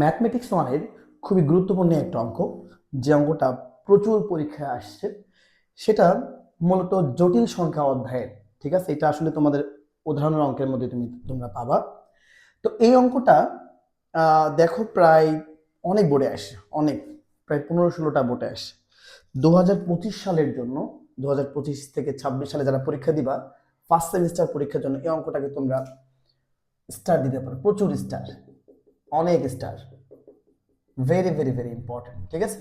Mathematics ওয়ানের খুবই গুরুত্বপূর্ণ একটা অঙ্ক, যে অঙ্কটা প্রচুর পরীক্ষায় আসছে। সেটা মূলত জটিল সংখ্যা অধ্যায়ের, ঠিক আছে? এটা আসলে তোমাদের উদাহরণের অঙ্কের মধ্যে তুমি, তোমরা পাবা। তো এই অঙ্কটা দেখো প্রায় অনেক বোর্ডে আসে, অনেক, প্রায় পনেরো ষোলোটা বোর্ডে আসে। দু হাজার পঁচিশ সালের জন্য দু হাজার পঁচিশ থেকে ছাব্বিশ সালে যারা পরীক্ষা দিবা ফার্স্ট সেমিস্টার পরীক্ষার জন্য এই অঙ্কটাকে তোমরা স্টার দিতে পারো, প্রচুর স্টার অনেক star very very very important ঠিক আছে?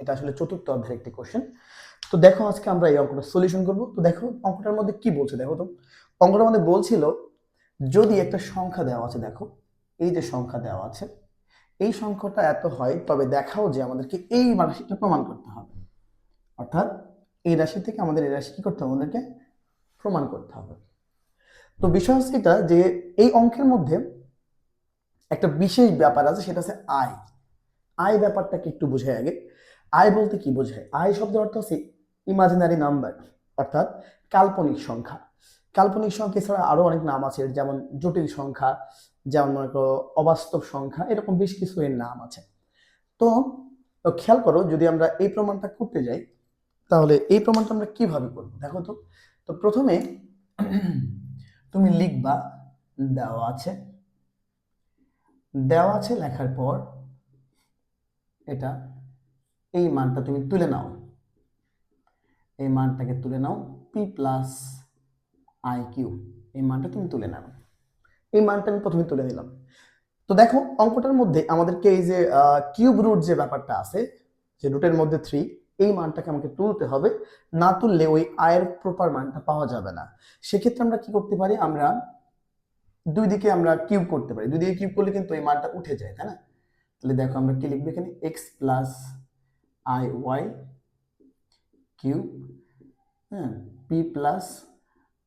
এটা আসলে চতুর্থ অধ্যায়ের একটি কোশ্চেন তো দেখো আজকে আমরা এই অঙ্কটা সলিউশন করব। তো দেখো অঙ্কটার মধ্যে কি বলছে দেখো তো? অঙ্কটার মধ্যে বলছিল, যদি একটা সংখ্যা দেওয়া আছে, দেখো, এই যে সংখ্যা দেওয়া আছে, এই সংখ্যাটা এত হয়, তবে দেখাও যে আমাদেরকে এই রাশিটা প্রমাণ করতে হবে। অর্থাৎ এই রাশি থেকে আমাদের এই রাশি কি করতে হবে? আমাদেরকে প্রমাণ করতে হবে। তো বিষয় হচ্ছে এটা যে এই অঙ্কের মধ্যে একটা বিশেষ ব্যাপার আছে, সেটা হচ্ছে আয়। আয় ব্যাপারটাকে একটু বোঝায় আগে। আয় বলতে কি বোঝায়? আয় শব্দের অর্থ হচ্ছে ইমাজিনারি নাম্বার অর্থাৎ কাল্পনিক সংখ্যা। কাল্পনিক সংখ্যা এছাড়া আরও অনেক নাম আছে, যেমন জটিল সংখ্যা, যেমন মনে করো অবাস্তব সংখ্যা, এরকম বেশ কিছু এর নাম আছে। তো খেয়াল করো, যদি আমরা এই প্রমাণটা করতে যাই, তাহলে এই প্রমাণটা আমরা কীভাবে করব? দেখো তো। তো প্রথমে তুমি লিখবা, দেওয়া আছে। দেওয়া আছে লেখার পর এটা, এই মানটা তুমি তুলে নাও। এই মানটাকে তুলে নাও পি প্লাস আই কিউ এই মানটা তুমি তুলে নাও। এই মানটা আমি প্রথমে তুলে নিলাম। তো দেখো, অঙ্কটার মধ্যে আমাদেরকে এই যে কিউব রুট যে ব্যাপারটা আছে, যে রুটের মধ্যে থ্রি এই মানটাকে আমাকে তুলতে হবে। না তুললে ওই আয়ের প্রপার মানটা পাওয়া যাবে না। সেক্ষেত্রে আমরা কি করতে পারি? আমরা দুই দিকে আমরা কিউব করতে পারি। দুই দিকে কিউব করলে কিন্তু এই মানটা উঠে যায়, তাই না? তাহলে দেখো আমরা কি লিখব এখানে? X plus I Y cube হ্যাঁ পি প্লাস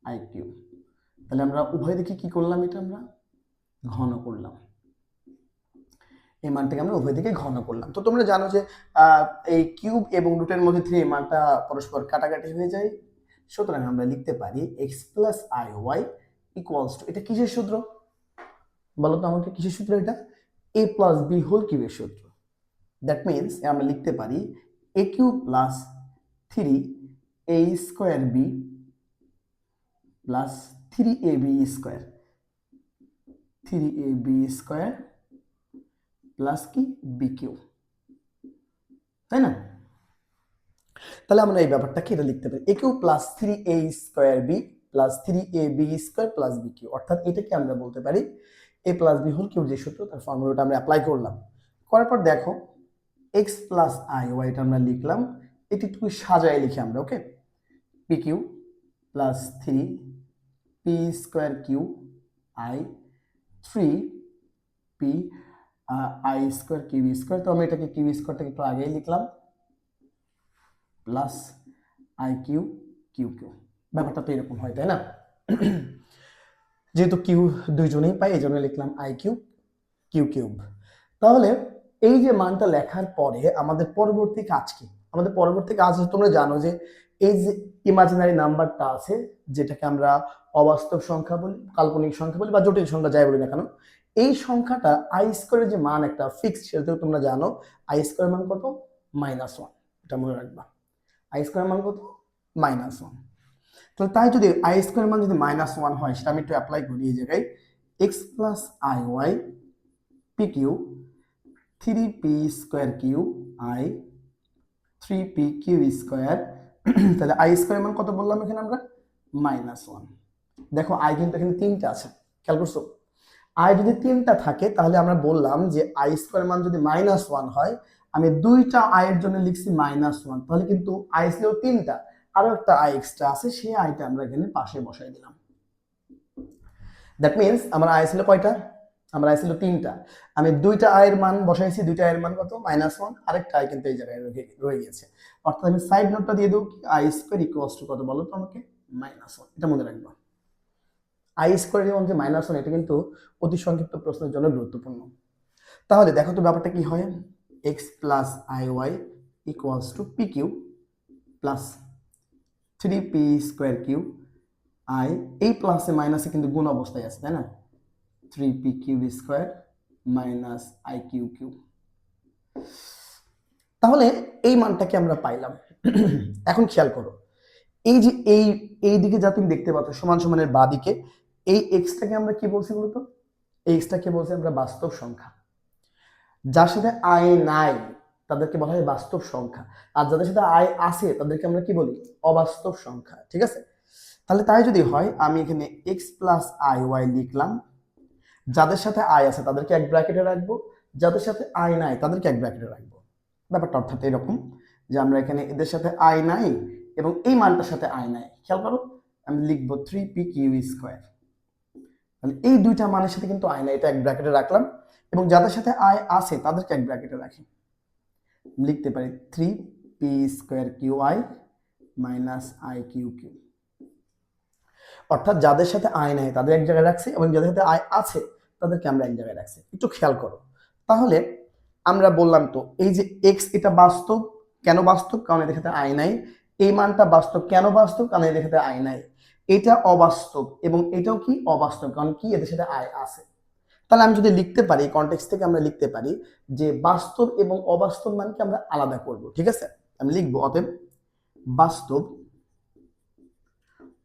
আই কিউব। তাহলে আমরা উভয় দিকে কি করলাম এটা আমরা? ঘন করলাম। এই মানটাকে আমরা উভয় দিকে ঘন করলাম। তো তোমরা জানো যে এই কিউব এবং রুটের মধ্যে থ্রি মানটা পরস্পর কাটাকাটি হয়ে যায়। সুতরাং আমরা লিখতে পারি X plus I Y equals to এটা কিসের সূত্র? বলো তো আমাকে কিসের সূত্র এটা? এ প্লাস বি হোল কিউবের সূত্র। দ্যাট মিনস আমরা লিখতে পারি A cube plus three A square B plus three A B square three A B square plus কি? বি কিউ তাই না? তাহলে আমরা এই ব্যাপারটাকে এটা লিখতে পারি। A cube plus three A square B plus three A B square plus B cube অর্থাৎ এটাকে আমরা বলতে পারি A plus B whole cube যে সূত্র, তার ফর্মুলাটা আমরা অ্যাপ্লাই করলাম। করার পর দেখো এক্স প্লাস আই ওয়াইটা আমরা লিখলাম, এটি একটু সাজায় লিখি আমরা ওকে P cube plus three P square Q I three P I square Q square তো আমি এটাকে কিউ স্কোয়ারটাকে একটু আগেই লিখলাম। Plus I Q Q Q ব্যাপারটা তো এরকম হয়, তাই না? যেহেতু কিউ দুইজনেই পাই, এই জন্য লিখলাম আই কিউ কিউ কিউব। তাহলে এই যে মানটা লেখার পরে আমাদের পরবর্তী কাজ কি? আমাদের পরবর্তী কাজ তোমরা জানো যে এই যে ইমাজিনারি নাম্বারটা আছে, যেটাকে আমরা অবাস্তব সংখ্যা বলি, কাল্পনিক সংখ্যা বলি, বা জটিল সংখ্যা, যাই বলি না কেন, এই সংখ্যাটা আই স্কোয়ারের যে মান একটা ফিক্সড সেটা তোমরা জানো আই স্কোয়ার মান কত? মাইনাস ওয়ান এটা মনে রাখবা। আই স্কোয়ার মান কত? মাইনাস ওয়ান তাহলে তাই যদি আই স্কোয়ার মান যদি মাইনাস ওয়ান হয়, সেটা আমি একটু অ্যাপ্লাই করি এই জায়গায় X plus I Y P Q three P square Q I three P Q square তাহলে আই স্কোয়ার মান কত বললাম এখানে আমরা? মাইনাস ওয়ান দেখো আই কিন্তু এখানে তিনটা আছে, খেয়াল করছ? আই যদি তিনটা থাকে, তাহলে আমরা বললাম যে আই স্কোয়ার মান যদি মাইনাস ওয়ান হয়, আমি দুইটা আয়ের জন্য লিখছি মাইনাস ওয়ান তাহলে কিন্তু আই ছিল তিনটা। আরও একটা আই এক্সট্রা আছে, সেই আইটা আমরা এখানে পাশে বসাই দিলাম। দ্যাট মিনস আমার আয় ছিল কয়টা? আমার আয় ছিল তিনটা। আমি দুইটা আয়ের মান বসাইছি, দুইটা আয়ের মান কত? মাইনাস ওয়ান আরেকটা আয় কিন্তু এই জায়গায় রয়ে- গেছে অর্থাৎ আমি সাইড নোটটা দিয়ে দেবো কি? আই স্কোয়ার ইকুয়ালস টু কত বলো তো আমাকে? মাইনাস ওয়ান এটা মনে রাখব। আই স্কোয়ার এবং যে মাইনাস ওয়ান এটা কিন্তু অতি সংক্ষিপ্ত প্রশ্নের জন্য গুরুত্বপূর্ণ। তাহলে দেখো তো ব্যাপারটা কি হয়? X plus I Y equals to P Q plus three P square Q I এই প্লাসে মাইনাসে কিন্তু গুণ অবস্থায় আছে, তাই না? Three P cube square minus I Q Q তাহলে এই মানটাকে আমরা পাইলাম। এখন খেয়াল করো, এই যে এই এই দিকে যা তুমি দেখতে পাচ্ছ সমান সমানের বা দিকে, এই এক্সটাকে আমরা কি বলছি বলতো? এই এক্সটাকে বলছি আমরা বাস্তব সংখ্যা। যার সাথে আয় নাই তাদেরকে বলা হয় বাস্তব সংখ্যা। আর যাদের সাথে আয় আছে, তাদেরকে আমরা কি বলি? অবাস্তব সংখ্যা, ঠিক আছে? তাহলে তাই যদি হয়, আমি এখানে এক্স প্লাস আই ওয়াই লিখলাম। যাদের সাথে আয় আছে, তাদেরকে এক ব্র্যাকেটে রাখব। যাদের সাথে আয় নাই, তাদেরকে এক ব্র্যাকেটে রাখব। ব্যাপারটা অর্থাৎ এরকম যে আমরা এখানে এদের সাথে আয় নাই এবং এই মানটার সাথে আয় নাই। খেয়াল করো, আমি লিখব থ্রি পি কিউ স্কোয়ার তাহলে এই দুইটা মানের সাথে কিন্তু আয় নাই, এটা এক ব্র্যাকেটে রাখলাম। এবং যাদের সাথে আয় আছে, তাদেরকে এক ব্র্যাকেটে রাখি। লিখতে পারি three P square Q I minus I Q Q অর্থাৎ যাদের সাথে আয় নাই, তাদের এক জায়গায় রাখছি এবং যাদের সাথে আয় আছে, তাদেরকে আমরা এক জায়গায় রাখছি। একটু খেয়াল করো। তাহলে আমরা বললাম তো, এই যে এক্স এটা বাস্তব, কেন বাস্তব? কারণ এদের সাথে আয় নাই। এই মানটা বাস্তব কেন বাস্তব? কারণ এদের সাথে আয় নাই। এটা অবাস্তব এবং এটাও কি? অবাস্তব। কারণ কি? এদের সাথে আয় আছে। তাহলে আমি যদি লিখতে পারি কনটেক্সট থেকে আমরা লিখতে পারি যে বাস্তব এবং অবাস্তব মানকে আমরা আলাদা করব, ঠিক আছে আমি লিখব, অতএব বাস্তব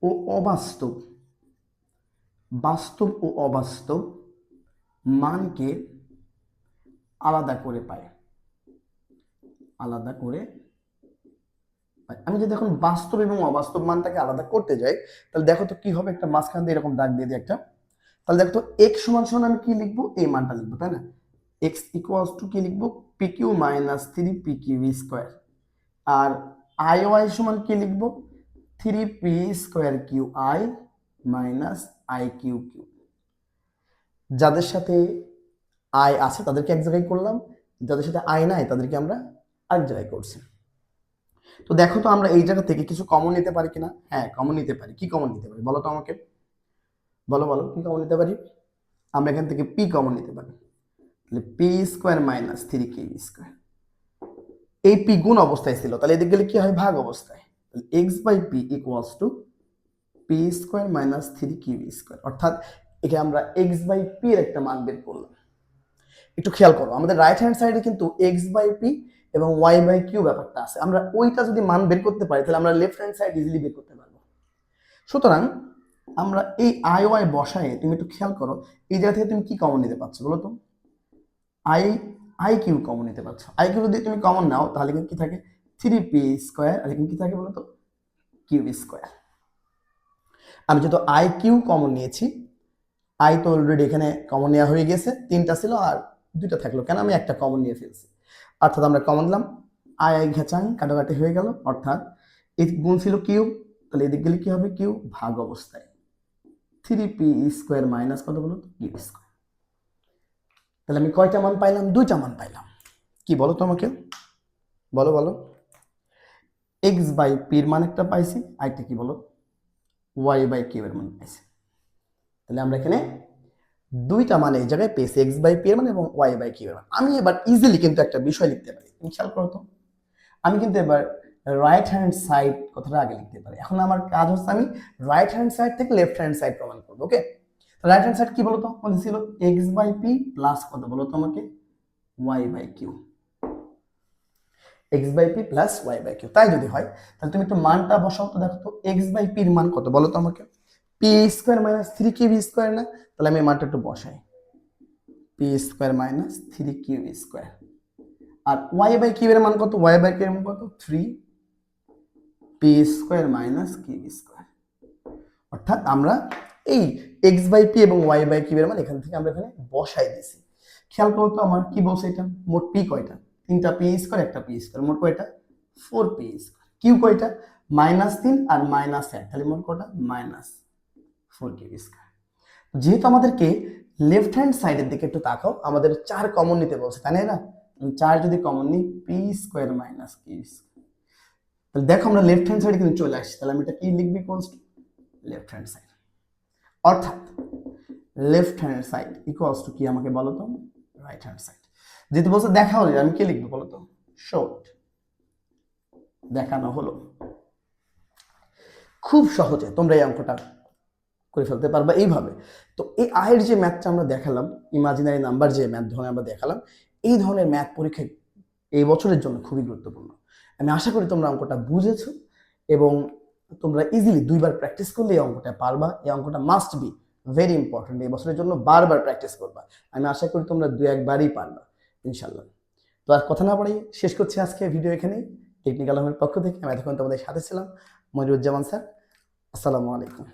ও অবাস্তব, বাস্তব ও অবাস্তব মানকে আলাদা করে পায় আলাদা করে। আমি যদি এখন বাস্তব এবং অবাস্তব মানটাকে আলাদা করতে যাই, তাহলে দেখো তো কি হবে, একটা মাঝখান দিয়ে এরকম দাগ দিয়ে দিই একটা তাহলে দেখো এক্স সমান সমান আমি কি লিখব? এই মানটা লিখব, তাই না? এক্স ইকুয়ালস টু কি লিখব? P Q minus three P Q square R I Y সমান কি লিখব? Three P square Q I minus I Q Q যাদের সাথে আয় আছে, তাদেরকে এক জায়গায় করলাম। যাদের সাথে আয় নাই, তাদেরকে আমরা আরেক জায়গায় করছি। তো দেখো তো আমরা এই জায়গা থেকে কিছু কমন নিতে পারি কিনা? হ্যাঁ কমন নিতে পারি। কি কমন নিতে পারি? বলো তো আমাকে। বলো বলো, কি কমন নিতে পারি? আমরা এখান থেকে পি কমন নিতে পারি। তাহলে P square minus three K square এই পি গুণ অবস্থায় ছিল, তাহলে এদিকে গেলে কি হয়? ভাগ অবস্থায়। তাহলে X by P equals to P square minus three Q square অর্থাৎ এখানে আমরা এক্স বাই পি এর একটা মান বের করলাম। একটু খেয়াল করো, আমাদের রাইট হ্যান্ড সাইডে কিন্তু এক্স বাই পি এবং ওয়াই বাই কিউ ব্যাপারটা আছে। আমরা ওইটা যদি মান বের করতে পারি, তাহলে আমরা লেফট হ্যান্ড সাইড ইজিলি বের করতে পারব। সুতরাং আমরা এই আই ওয়াই বসায় তুমি একটু খেয়াল করো, এই জায়গা থেকে তুমি কি কমন নিতে পারছ বলো তো? আই আই কিউ কমন নিতে পারছ? আই কিউ যদি তুমি কমন নাও, তাহলে কিন্তু কি থাকে? থ্রি পি স্কোয়ার আর এখানে কি থাকে বলো তো? কিউ স্কোয়ার আমি যেহেতু আই কিউ কমন নিয়েছি, আই তো অলরেডি এখানে কমন নেওয়া হয়ে গেছে, তিনটা ছিল আর দুইটা থাকল। কেন আমি একটা কমন নিয়ে ফেলছি? অর্থাৎ আমরা কমন দিলাম, আই আই ঘেঁচাং কাটাকাটি হয়ে গেল, অর্থাৎ এই গুণ ছিল কিউ তাহলে এদিক গেলে কি হবে? কিউ ভাগ অবস্থায়। থ্রি পি স্কোয়ার মাইনাস কত বলো কিউ স্কোয়ার। তাহলে আমি কয়টা মান পাইলাম? দুইটা মান পাইলাম। কি বলো তো আমাকে? বলো বলো। এক্স বাই পির মান একটা পাইছি আরেকটা কি বলো? ওয়াই বাই কিউ এর মান পাইছি। তাহলে আমরা এখানে দুইটা মানে এই জায়গায় পেয়েছি এক্স বাই পি এর মান এবং ওয়াই বাই কিউ এর মান। আমি এবার ইজিলি কিন্তু একটা বিষয় লিখতে পারি। তুমি খেয়াল করো তো। আমি কিন্তু এবার রাইট হ্যান্ড সাইড কথাটা আগে লিখতে পারি। এখন আমার কাজ হচ্ছে আমি রাইট হ্যান্ড সাইড থেকে লেফট হ্যান্ড সাইড প্রমাণ করব ওকে রাইট হ্যান্ড সাইড কি বলতো? আমাদের ছিল এক্স বাই পি প্লাস কত? বলো তো আমাকে Y by Q X by P plus Y by Q তাই যদি হয়, তাহলে তুমি একটু মানটা বসাও তো দেখো তো এক্স বাই পির মান কত? বলো তো আমাকে P square minus three Q square না? তাহলে আমি মানটা একটু বসাই। P square minus three Q square R Y by Q এর মান কত? ওয়াই বাই কিউ এর মান কত? Three P square minus Q square অর্থাৎ আমরা এই এক্স বাই পি এবং ওয়াই বাই কিউ এর মান এখান থেকে আমরা এখানে বসাই দিছি খেয়াল করো তো আমার কি বলছে এটা? মোট পি কয়টা? তিনটা পি স্কোয়ার একটা পি স্কোয়ার মোট কয়টা? ফোর পি স্কোয়ার কিউ কয়টা? মাইনাস তিন আর মাইনাস এক। তাহলে মোট কয়টা মাইনাস ফোর কিউ স্কোয়ার যেহেতু আমাদেরকে লেফট হ্যান্ড সাইডের দিকে একটু তাকাও, আমাদের চার কমন নিতে বলছে, তাই না? চার যদি কমন নিই পি স্কোয়ার মাইনাস কিউ তাহলে দেখো আমরা লেফট হ্যান্ড সাইডে কিন্তু চলে আসছি। তাহলে আমি এটা কি লিখবি কোনস লেফট হ্যান্ড সাইড অর্থাৎ left hand side equals to কি আমাকে বলো তো? রাইট হ্যান্ড সাইড যেহেতু বলছে দেখা হলো, আমি কি লিখব বলো তো? শর্ট দেখানো হলো। খুব সহজে তোমরা এই অঙ্কটা করে ফেলতে পারবা এইভাবে। তো এই আয়ের যে ম্যাথটা আমরা দেখালাম ইমাজিনারি নাম্বার যে ম্যাথ ধরনের আমরা দেখালাম, এই ধরনের ম্যাথ পরীক্ষা এই বছরের জন্য খুবই গুরুত্বপূর্ণ। আমি আশা করি তোমরা অঙ্কটা বুঝেছ এবং তোমরা ইজিলি দুইবার প্র্যাকটিস করলে এই অঙ্কটা পারবা। এই অঙ্কটা মাস্ট বি ভেরি ইম্পর্টেন্ট এই বছরের জন্য বারবার প্র্যাকটিস করবা। আমি আশা করি তোমরা দু একবারই পারবা ইনশাল্লাহ তো আর কথা না বাড়িয়ে শেষ করছি আজকে ভিডিও এখানেই। টেকনিক্যাল আলমের পক্ষ থেকে আমি এতক্ষণ তোমাদের সাথে ছিলাম, মনিরুজ্জামান স্যার। আসসালামু আলাইকুম।